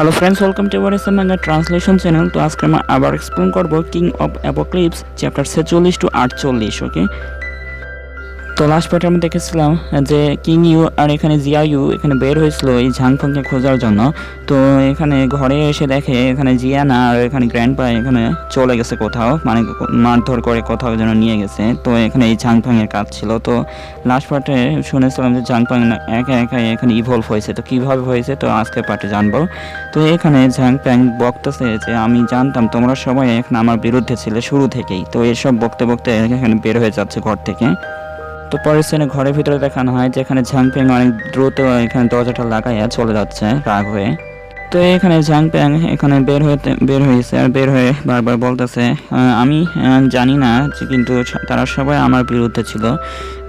Hello friends welcome to SM Bangla translation channel তো আজকে আমরা আবার এক্সপ্লেন করব কিং অফ অ্যাপোক্লিপস চ্যাপ্টার ছেচল্লিশ টু আটচল্লিশ ওকে তো লাস্ট পার্টে আমরা দেখেছিলাম যে কিং ইউ আর এখানে জিয়া ইউ এখানে বের হয়েছিল এই ঝাংফংকে খোঁজার জন্য। তো এখানে ঘরে এসে দেখে এখানে জিয়া না আর এখানে গ্র্যান্ড পা এখানে চলে গেছে কোথাও মানে মারধর করে কোথাও যেন নিয়ে গেছে। তো এখানে এই ঝাংফাংয়ের কাজ ছিল। তো লাস্ট পার্টে শুনেছিলাম যে ঝাংফাং একা একা এখানে ইভলভ হয়েছে। তো কীভাবে হয়েছে তো আজকের পার্টে জানব। তো এখানে ঝাংফ্যাং বক্তেছে যে, আমি জানতাম তোমরা সবাই এখানে আমার বিরুদ্ধে ছিলে শুরু থেকেই। তো এসব বকতে বকতে এখানে বের হয়ে যাচ্ছে ঘর থেকে। তো পরের সিনে ঘরের ভিতরে দেখানো হয়, যেখানে ঝাংপ্যাং অনেক দ্রুত এখানে দরজাটা লাগাইয়া চলে যাচ্ছে, রাগ হয়ে। তো এখানে ঝাং ঝাংপ্যাং এখানে বের হতে বের হয়েছে আর বের হয়ে বারবার বলতেছে আমি জানি না যে কিন্তু তারা সবাই আমার বিরুদ্ধে ছিল।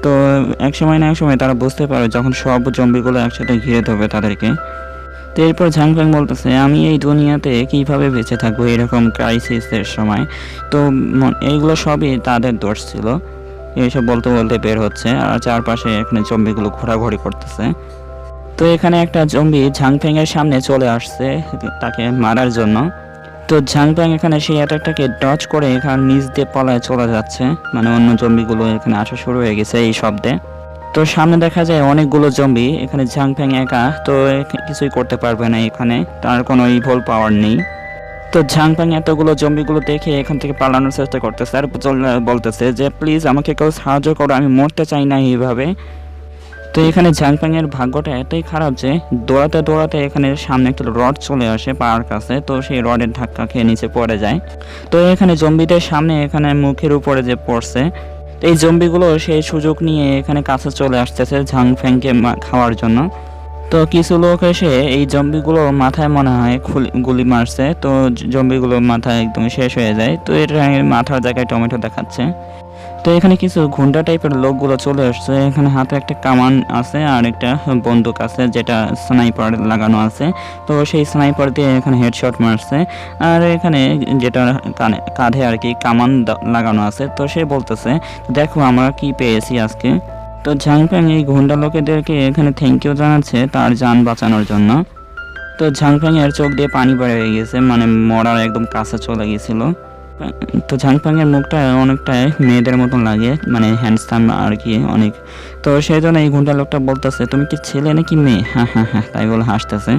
তো এক সময় না এক সময় তারা বুঝতে পারে যখন সব জম্বিগুলো একসাথে ঘিরে ধরবে তাদেরকে। তো এরপর ঝাংফ্যাং বলতেছে, আমি এই দুনিয়াতে কীভাবে বেঁচে থাকব? এরকম ক্রাইসিসের সময়। তো এইগুলো সবই তাদের দোষ ছিল। এইসব বলতে বলতে বের হচ্ছে আর চারপাশে এখানে জম্বিগুলো ঘোরাঘুরি করতেছে। তো এখানে একটা জম্বি ঝাংফ্যাং এর সামনে চলে আসছে তাকে মারার জন্য। তো ঝাংফ্যাং এখানে সেই অ্যাটাকটাকে ডচ করে এখানে নিচ দিয়ে পলায় চলে যাচ্ছে। মানে অন্য জম্বিগুলো এখানে আসা শুরু হয়ে গেছে এই শব্দে। তো সামনে দেখা যায় অনেকগুলো জম্বি এখানে ঝাংফ্যাং একা, তো কিছুই করতে পারবে না এখানে। তার কোনো ইভল পাওয়ার নেই। তো ঝাংফাং এতগুলো জম্বিগুলো দেখে এখান থেকে পালানোর চেষ্টা করতেছে আর বলতেছে যে, প্লিজ আমাকে কেউ সাহায্য করো, আমি মরতে চাই না এইভাবে। তো এখানে ঝাংফাং এর ভাগ্যটা এতই খারাপ যে, দৌড়াতে দৌড়াতে এখানে সামনে একটা রড চলে আসে পাওয়ার কাছে, তো সেই রডের ধাক্কা খেয়ে নিচে পড়ে যায়। তো এখানে জম্বিদের সামনে এখানে মুখের উপরে যে পড়ছে, এই জম্বিগুলো সেই সুযোগ নিয়ে এখানে কাছে চলে আসতেছে ঝাংফ্যাংকে খাওয়ার জন্য। তো কিছু লোক এসে এই জম্বিগুলো মাথায় মনে হয় গুলি মারছে। তো জ- জম্বিগুলো মাথায় একদম শেষ হয়ে যায়। তো এটা মাথার জায়গায় টমেটো দেখাচ্ছে। তো এখানে কিছু ঘুন্ডা টাইপের লোকগুলো চলে আসছে। এখানে হাতে একটা কামান আছে আর একটা বন্দুক আছে, যেটা স্নাইপার লাগানো আছে। তো সেই স্নাইপার দিয়ে এখানে হেডশট মারছে। আর এখানে যেটা কানে, কাঁধে আর কি কামান লাগানো আছে। তো সে বলতেছে, দেখো আমরা কি পেয়েছি আজকে? তো ঝাংপ্যাং এই গুন্ডা লোকেদেরকে এখানে থ্যাংক ইউ জানাচ্ছে তার যান বাঁচানোর জন্য। তো ঝাংপ্যাং এর চোখ দিয়ে পানি হয়ে গেছে মানে মরার একদম কাছে চলে গেছিল। তো ঝাংপ্যাং এর মুখটা অনেকটাই মেয়েদের মতন লাগে মানে হ্যান্ডসাম আর কি অনেক। তো সেই জন্য এই গুন্ডা লোকটা বলতেছে, তুমি কি ছেলে নাকি মেয়ে? হ্যাঁ হ্যাঁ হ্যাঁ তাই বলে হাসতেছে।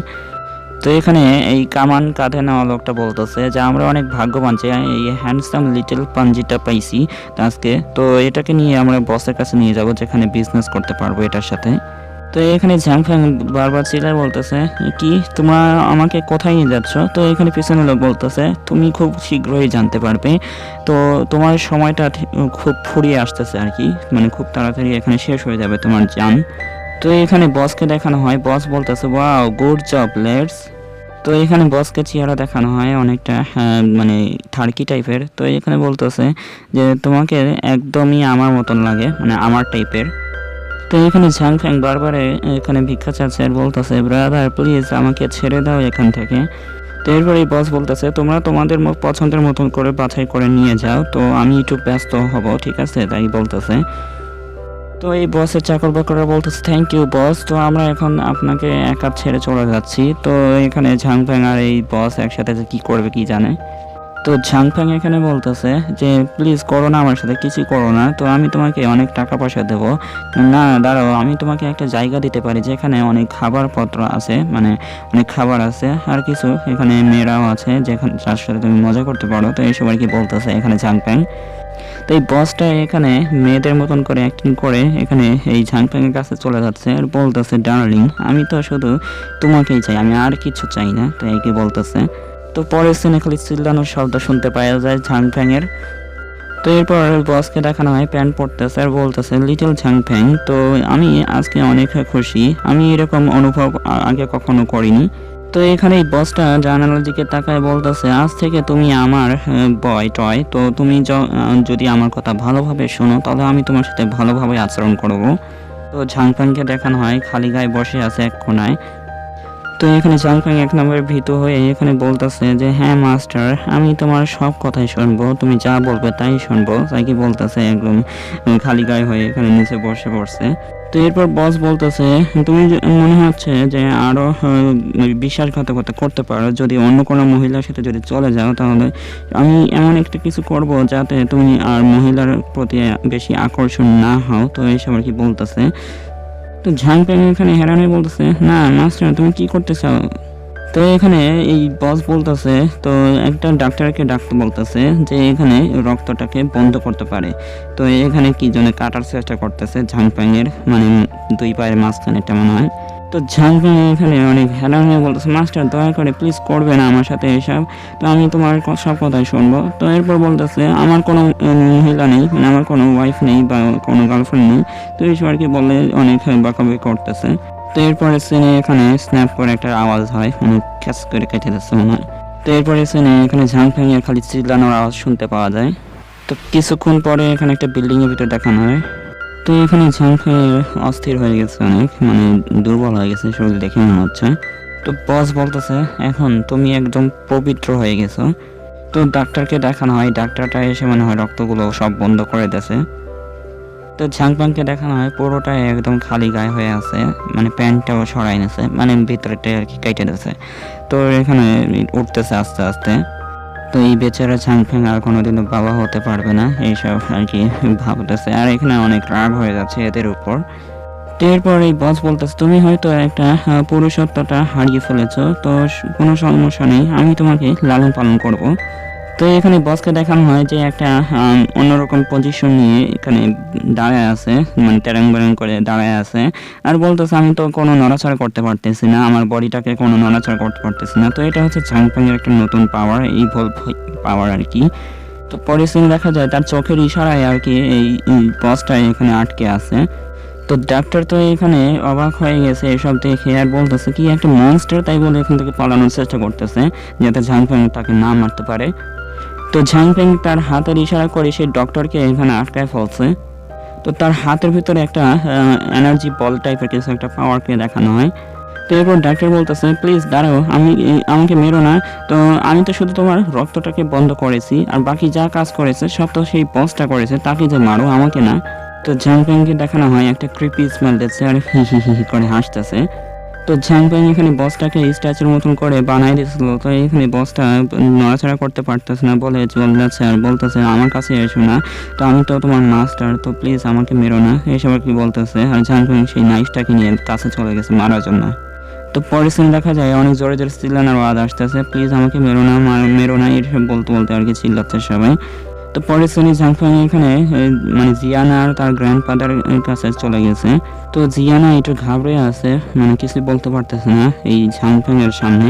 তো এখানে এই কামান কাঁধে নেওয়া লোকটা বলতেছে যে, আমরা অনেক ভাগ্যবান যে এই হ্যান্ডসাম লিটল পাঞ্জিটা পাইছি আজকে। তো এটাকে নিয়ে আমরা বসের কাছে নিয়ে যাব যেখানে বিজনেস করতে পারব এটার সাথে। তো এখানে ঝ্যাংফ্যাং বারবার চিল্লায় বলতেছে, কি তোমরা আমাকে কোথায় নিয়ে যাচ্ছ? তো এখানে পিছনে লোক বলতেছে, তুমি খুব শীঘ্রই জানতে পারবে। তো তোমার সময়টা খুব ফুরিয়ে আসতেছে আর কি মানে খুব তাড়াতাড়ি এখানে শেষ হয়ে যাবে তোমার যান তো এখানে বসকে দেখানো হয় বস বলতেছে ওয়াও গুড জব লেটস তো এখানে বসকে চেহারা দেখানো হয় অনেকটা হ্যাঁ, মানে থার্কি টাইপের। তো এখানে বলতেছে যে তোমাকে একদমই আমার মতন লাগে মানে আমার টাইপের। তো এখানে ঝাংফ্যাং বারবার এখানে ভিক্ষা চাচ্ছে আর বলতেছে ব্রাদার প্লিজ আমাকে ছেড়ে দাও এখান থেকে। তো এরপর এই বস বলতেছে তোমরা তোমাদের পছন্দের মতন করে বাছাই করে নিয়ে যাও। তো আমি একটু ব্যস্ত হব ঠিক আছে? তাই বলতেছে। তো এই বসের চাকর বাকররা বলতেছে থ্যাংক ইউ বস তো আমরা এখন আপনাকে একা ছেড়ে চলে যাচ্ছি। তো এখানে ঝাংফ্যাং আর এই বস একসাথে কি করবে, কি জানে? তো ঝাংফ্যাং এখানে বলতেছে যে, প্লিজ করো না আমার সাথে, কিছুই করো না। তো আমি তোমাকে অনেক টাকা পয়সা দেবো। না, দাঁড়াও, আমি তোমাকে একটা জায়গা দিতে পারি যেখানে অনেক খাবার পত্র আছে মানে অনেক খাবার আছে আর কিছু। এখানে মেয়েরাও আছে, যেখানে, যার সাথে তুমি মজা করতে পারো। তো এইসব আর কি বলতেছে এখানে ঝাংফ্যাং তো এই বসটা এখানে মেয়েদের মতন করে অ্যাক্টিং করে এখানে এই ঝাংফ্যাংয়ের কাছে চলে যাচ্ছে আর বলতেছে ডার্লিং আমি তো শুধু তোমাকেই চাই, আমি আর কিছু চাই না। তো এই কি বলতেছে? তো পরের সিনে খালি চিল্লানোর শব্দ শুনতে পাওয়া যায় ঝাংফ্যাংয়ের। তো এরপর বসকে দেখানো হয়, প্যান্ট পরতেছে আর বলতেছে, লিটল ঝাংফ্যাং, তো আমি আজকে অনেক খুশি। আমি এরকম অনুভব আগে কখনো করিনি। তো এখানে এই বসটা জানালার দিকে তাকায় বলতেছে, আজ থেকে তুমি আমার বয় টয় তো তুমি যদি আমার কথা ভালোভাবে শোনো, তাহলে আমি তোমার সাথে ভালোভাবে আচরণ করব। তো ঝাংফ্যাংকে দেখানো হয়, খালি গায়ে বসে আছে এক কোনায়। তো এখানে ঝাংফ্যাং এক নম্বরে ভীত হয়ে এখানে বলতেছে যে হ্যাঁ মাস্টার, আমি তোমার সব কথাই শুনব। তুমি যা বলবে তাই শুনব। তাই কি বলতেছে একদম খালি গায়ে হয়ে এখানে নিচে বসে পড়ছে। তো এরপর বস বলতেছে, তুমি মনে হচ্ছে যে আরও বিশ্বাসঘাতকতা করতে পারো। যদি অন্য কোনো মহিলার সাথে যদি চলে যাও, তাহলে আমি এমন একটা কিছু করব যাতে তুমি আর মহিলার প্রতি বেশি আকর্ষণ না হও। তো এইসব আর কি বলতেছে। তো ঝাংপেং এখানে হেরান হয়ে বলতেছে, না, মাস্টার, তুমি কি করতে চাও? তো এখানে এই বস বলতেছে, তো একটা ডাক্তারকে ডাকতে বলতেছে যে এখানে রক্তটাকে বন্ধ করতে পারে। তো এখানে কি জন্য কাটার চেষ্টা করতেছে ঝাংপ্যাং এর মানে দুই পায়ের মাঝখানে, এটা মনে হয়। তো ঝাংপ্যাং এখানে অনেক হেলান হয়ে বলতেছে। মাস্টার, দয়া করে প্লিজ করবে না আমার সাথে এসব। তো আমি তোমার সব কথাই শুনব। তো এরপর বলতেছে, আমার কোনো মহিলা নেই মানে আমার কোনো ওয়াইফ নেই বা কোনো গার্লফ্রেন্ড নেই। তো এইসব আর কি বলে অনেক বাকাবাকি করতেছে। তো এরপরে সিনে এখানে স্ন্যাপ করে একটা আওয়াজ হয়। মানে ক্যাচ করে কেটে যাচ্ছে মনে হয়। তো এরপরে সিনে এখানে ঝাংফ্যাং এর খালি চিল্লানোর আওয়াজ শুনতে পাওয়া যায়। তো কিছুক্ষণ পরে এখানে একটা বিল্ডিং এর ভিতর দেখানো হয়। তো এখানে ঝাংফ্যাং অস্থির হয়ে গেছে অনেক মানে দুর্বল হয়ে গেছে শরীর দেখে মনে হচ্ছে। তো বস বলতেছে, এখন তুমি একদম পবিত্র হয়ে গেছো। তো ডাক্তারকে দেখানো হয়, ডাক্তারটা এসে মনে হয় রক্তগুলো সব বন্ধ করে দিয়েছে। তো ঝাংপাংকে দেখানো হয়, পুরোটাই একদম খালি গায়ে হয়ে আছে মানে প্যান্টটাও সরাই নিছে মানে ভিতরেটা আর কি কেটে দিয়েছে তো এখানে উঠতেছে আস্তে আস্তে। তো এই বেচারা ঝাংফ্যাং আর কোনোদিনও বাবা হতে পারবে না, এইসব আর কি ভাবতেছে। আর এখানে অনেক রাগ হয়ে যাচ্ছে এদের উপর। তো এরপর এই বস বলতেছে, তুমি হয়তো একটা পুরুষত্বটা হারিয়ে ফেলেছো, তো কোনো সমস্যা নেই, আমি তোমাকে লালন পালন করব। তো এখানে বসকে দেখানো হয় যে একটা অন্যরকম পজিশন নিয়ে এখানে দাঁড়ায় আছে মানে ট্যারাং ব্যারাং করে দাঁড়ায় আছে। আর বলতেছে, আমি তো কোনো নড়াচড়া করতে পারতেছি না, আমার বডিটাকে কোনো নড়াচড়া করতে পারতেছি না। তো এটা হচ্ছে ঝাংপাংয়ের একটা নতুন পাওয়ার এই পাওয়ার আর কি। তো পরে সিন দেখা যায়, তার চোখের ইশারায় আর কি এই বসটা এখানে আটকে আছে। তো ডাক্তার তো এখানে অবাক হয়ে গেছে এসব দেখে আর বলতেছে, কি একটা মনস্টার তাই বলে এখান থেকে পালানোর চেষ্টা করতেছে, যাতে ঝাংফ্যাং তাকে না মারতে পারে। তো ঝাংফেং তার হাতের ইশারা করে সেই ডক্টরকে এখানে আটকায় ফেলছে তো তার হাতের ভিতরে একটা এনার্জি বল টাইপের কিছু একটা পাওয়ারকে দেখানো হয় তো এরপর ডাক্তার বলতেছে প্লিজ দাঁড়াও আমি আমাকে মেরো না তো আমি তো শুধু তোমার রক্তটাকে বন্ধ করেছি আর বাকি যা কাজ করেছে সব তো সেই বসটা করেছে তাকে যে মারো আমাকে না তো ঝাংফেংকে দেখানো হয় একটা ক্রিপি স্মেল দিচ্ছে আর হি হি হি করে হাসতেছে তো ঝাংপেং এখানে বসটাকে স্ট্যাচুর মতন করে বানাই দিয়েছিল। তো এখানে বসটা নড়াচড়া করতে পারতেছে না, বলে যাচ্ছে আর বলতেছে, আমার কাছে এসো না। তো আমি তো তোমার মাস্টার তো প্লিজ আমাকে মেরো না। এইসব আর কি বলতেছে। আর ঝাংপেং সেই নাইফটাকে নিয়ে কাছে চলে গেছে মারার জন্য। তো পরের সিন দেখা যায়, অনেক জোরে জোরে চিল্লানোর আওয়াজ আসতেছে। প্লিজ আমাকে মেরো না মার- না এইসব বলতে বলতে আর কি চিল্লাচ্ছে সবাই। তো পরে শ্রেণি ঝাংফাং এখানে মানে জিয়ানা আর তার গ্র্যান্ডফাদার কাছে চলে গেছে। তো জিয়ানা একটু ঘাবড়ে আছে মানে কিছু বলতে পারতেছে না এই ঝাংফাং এর সামনে।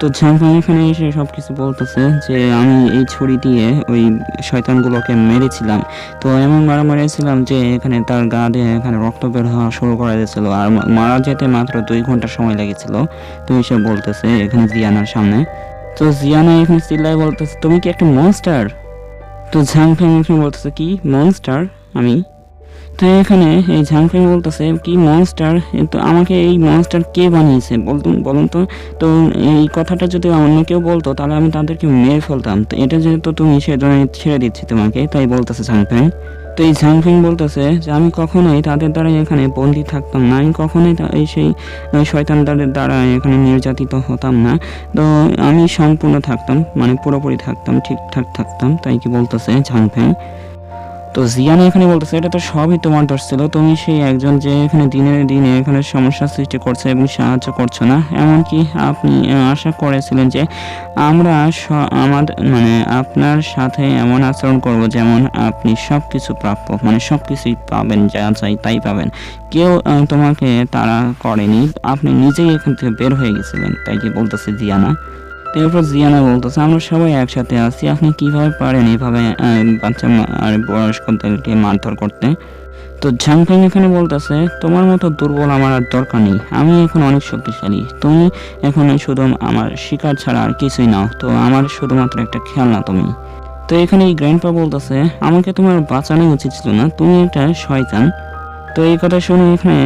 তো ঝাংফাং এখানে এসে সব কিছু বলতেছে যে, আমি এই ছুরি দিয়ে ওই শয়তানগুলোকে মেরেছিলাম। তো এমন মারা মেরেছিলাম যে, এখানে তার গা দিয়ে এখানে রক্ত বের হওয়া শুরু করা দিয়েছিল। আর মারা যেতে মাত্র দুই ঘণ্টা সময় লেগেছিল। তো এসে বলতেছে এখানে জিয়ানার সামনে। তো জিয়ানা এখানে চিল্লায় বলতেছে, তুমি কি একটা মনস্টার তো ঝাংফেং এখানে বলতেছে কি মনস্টার আমি। তো এখানে এই ঝাংফেং বলতেছে কি মনস্টার তো আমাকে এই মনস্টার কে বানিয়েছে, বলতুন, বলুন তো? তো এই কথাটা যদি অন্য কেউ বলতো, তাহলে আমি তাদেরকে মেরে ফেলতাম। তো এটা যেহেতু তুমি সেজন্য ছেড়ে দিচ্ছি তোমাকে, তাই বলতেছে ঝাংফেং তো এই ঝাংফিং বলতেছে যে আমি কখনোই তাদের দ্বারা এখানে বন্দি থাকতাম না। আমি কখনোই এই সেই শয়তান তাদের দ্বারা এখানে নির্যাতিত হতাম না। তো আমি সম্পূর্ণ থাকতাম মানে পুরোপুরি থাকতাম, ঠিকঠাক থাকতাম, তাই কি বলতেছে ঝাংফেং তো জিয়ান এখানে বলতেছে, এটা তো সবই তোমার দোষ ছিল। তুমি সেই একজন যে এখানে দিনে দিনে এখানে সমস্যা সৃষ্টি করছে এবং সাহায্য করছ না। এমনকি আপনি আশা করেছিলেন যে আমরা আমার মানে আপনার সাথে এমন আচরণ করব যেমন আপনি সব কিছু প্রাপ্য মানে সব কিছুই পাবেন, যা চাই তাই পাবেন। কেউ তোমাকে তারা করেনি। আপনি নিজেই এখান থেকে বের হয়ে গেছিলেন। তাই কি বলতেছে জিয়ানা? এরপর জিয়ানা বলতেছে আমরা সবাই একসাথে আছি, আপনি কীভাবে পারেন এইভাবে বাচ্চা আর বয়স্কদেরকে মারধর করতে? তো ঝাংফেং এখানে বলতেছে, তোমার মতো দুর্বল আমার আর দরকার নেই, আমি এখন অনেক শক্তিশালী, তুমি এখন শুধু আমার শিকার ছাড়া আর কিছুই নাও, তো আমার শুধুমাত্র একটা খেয়াল না তুমি। তো এখানে এই গ্র্যান্ডপা বলতেছে, আমাকে তোমার বাঁচানো উচিত ছিল না, তুমি একটা শয়তান। তো এই কথা শুনে এখানে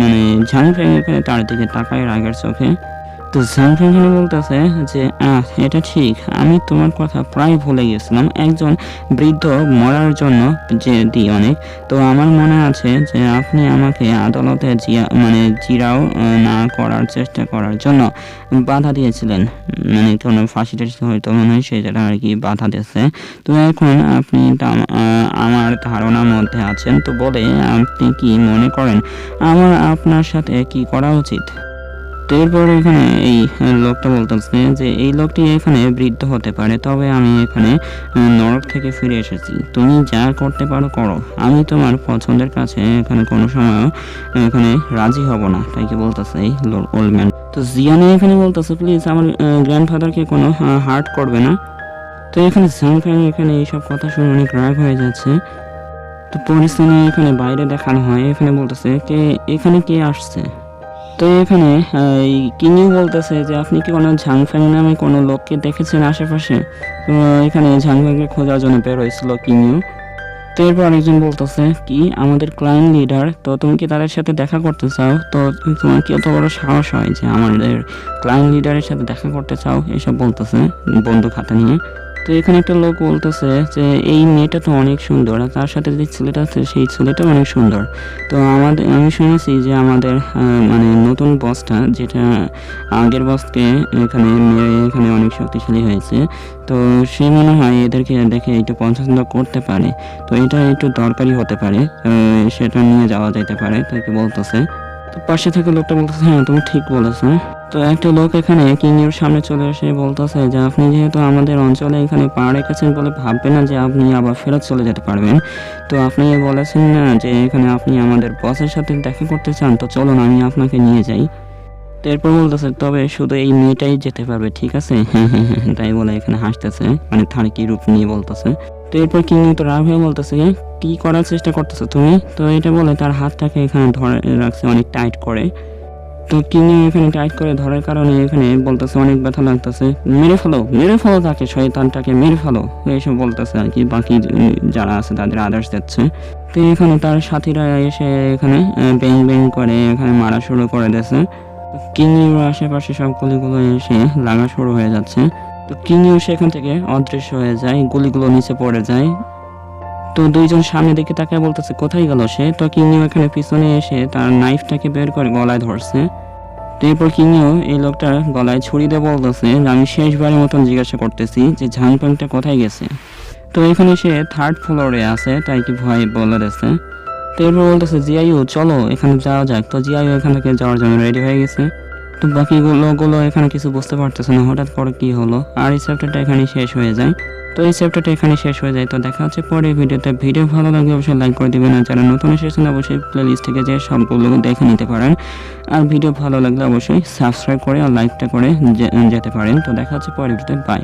মানে ঝাংফেং এখানে তার দিকে তাকায় রাগের চোখে। তো ঝাংফাং খানে বলতেছে যে, আহ, এটা ঠিক। আমি তোমার কথা প্রায় ভুলে গেছিলাম। একজন বৃদ্ধ মরার জন্য যে দি অনেক তো আমার মনে আছে যে, আপনি আমাকে আদালতে জিয়া মানে জিরাও না করার চেষ্টা করার জন্য বাধা দিয়েছিলেন। মানে কোনো ফাঁসি টাসি হয়তো মনে হয় সেটা আর কি বাধা দিয়েছে। তো এখন আপনি আমার ধারণার মধ্যে আছেন। তো বলে আপনি কি মনে করেন? আমার, আপনার সাথে কি করা উচিত? তো এরপরে এখানে এই লোকটা বলতেছে যে এই লোকটি এখানে বৃদ্ধ হতে পারে, তবে আমি এখানে নরক থেকে ফিরে এসেছি। তুমি যা করতে পারো, করো। আমি তোমার পছন্দের কাছে এখানে কোনো সময়, এখানে রাজি হব না, তাই কি বলতেছে এই ওল্ড ম্যান তো জিয়ানি এখানে বলতেছে প্লিজ আমার গ্র্যান্ডফাদারকে কোনো হার্ট করবে না। তো এখানে জাংফ্যাং এখানে এইসব কথা শুনে অনেক রাগ হয়ে যাচ্ছে। তো পরিস্থিতি এখানে বাইরে দেখানো হয়। এখানে বলতেছে, কে, এখানে কে আসছে? তো এখানে কিনিউ বলতেছে যে, আপনি কি কোনো ঝাং ঝাংফ্যাং নামে কোনো লোককে দেখেছেন আশেপাশে? তো এখানে ঝাংফ্যাংকে খোঁজার জন্য বের হয়েছিল কিনিউ তো এরপর আরেকজন বলতেছে, কি, আমাদের ক্লায়েন্ট লিডার, তো তুমি কি তাদের সাথে দেখা করতে চাও? তো তোমার কি অত বড় সাহস হয় যে, আমাদের ক্লায়েন্ট লিডারের সাথে দেখা করতে চাও? এসব বলতেছে বন্দুক হাতে নিয়ে। তো এখানে একটা লোক বলতেছে যে, এই মেয়েটা তো অনেক সুন্দর আর তার সাথে যে ছেলেটা আছে, সেই ছেলেটা অনেক সুন্দর। তো আমাদের, আমি শুনেছি যে আমাদের মানে নতুন বসটা, যেটা আগের বসকে এখানে মেরে এখানে অনেক শক্তিশালী হয়েছে, তো সে মনে হয় এদেরকে দেখে একটু পছন্দ করতে পারে। তো এটা একটু দরকারি হতে পারে সেটা নিয়ে যাওয়া যেতে পারে তাকে বলতেছে? তো পাশে থেকে লোকটা বলতেছে হ্যাঁ তুমি ঠিক বলেছ। তো একটা লোক এখানে কিংয়ের সামনে চলে এসে বলতেছে যে আপনি যেহেতু আমাদের অঞ্চলে এখানে পা রেখেছেন বলে ভাববেন না যে আপনি আবার ফেরত চলে যেতে পারবেন। তো আপনি বলেছেন না যে এখানে আপনি আমাদের বসের সাথে দেখা করতে চান, তো চলুন আমি আপনাকে নিয়ে যাই। তো এরপর বলতেছে, তবে শুধু এই মেয়েটাই যেতে পারবে, ঠিক আছে? হ্যাঁ হ্যাঁ হ্যাঁ তাই বলে এখানে হাসতেছে মানে থার্কি রূপ নিয়ে বলতেছে। তো এরপর কিং তো রাগ হয়ে বলতেছে কি করার চেষ্টা করতেছো তুমি? তো এটা বলে তার হাতটাকে এখানে ধরে রাখছে, অনেক টাইট করে। তো কিনে এখানে টাইট করে ধরার কারণে এখানে বলতেছে, অনেক ব্যথা লাগতেছে। মেরে ফেলো মেরে ফেলো তাকে, শয়তানটাকে মেরে ফেলো। এইসব বলতেছে আর কি, বাকি যারা আছে তাদের আদার্স দিচ্ছে। তো এখানে তার সাথীরা এসে এখানে ব্যাং ব্যাং করে এখানে মারা শুরু করে দিয়েছে। কিংয়ের আশেপাশে সব গুলিগুলো এসে লাগা শুরু হয়ে যাচ্ছে। তো কিংইউ সেখান থেকে অদৃশ্য হয়ে যায়, গুলিগুলো নিচে পড়ে যায়। তো দুইজন সামনে দিকে তাকে বলতেছে, কোথায় গেল সে? তো কিংইউ এখানে পিছনে এসে তার নাইফটাকে বের করে গলায় ধরছে। তো এরপর কিংইউ এই লোকটার গলায় ছুরি দিয়ে বলতেছে আমি শেষবারের মতন জিজ্ঞাসা করতেছি যে ঝাংপাংটা কোথায় গেছে? তো এখানে সে থার্ড ফ্লোরে আছে, তাই কি ভয় বলে দিচ্ছে তো এরপর বলতেছে, জিআইউ, চলো, এখানে যাওয়া যাক। তো জিআইউ এখান থেকে যাওয়ার জন্য রেডি হয়ে গেছে। তো বাকিগুলো, গুলো এখানে কিছু বুঝতে পারতেছে না, হঠাৎ করে কি হলো? আর এই চ্যাপ্টারটা এখানে শেষ হয়ে যায়। তো এই চ্যাপ্টারটা এখানে শেষ হয়ে যায়। তো দেখা হচ্ছে পরে ভিডিওতে। ভিডিও ভালো লাগলে অবশ্যই লাইক করে দেবেন আর যারা নতুন এসেছেন, অবশ্যই প্লে লিস্ট থেকে যে সবগুলো দেখে নিতে পারেন। আর ভিডিও ভালো লাগলে অবশ্যই সাবস্ক্রাইব করে আর লাইকটা করে যেতে পারেন। তো দেখা হচ্ছে পরে ভিডিওতে। বাই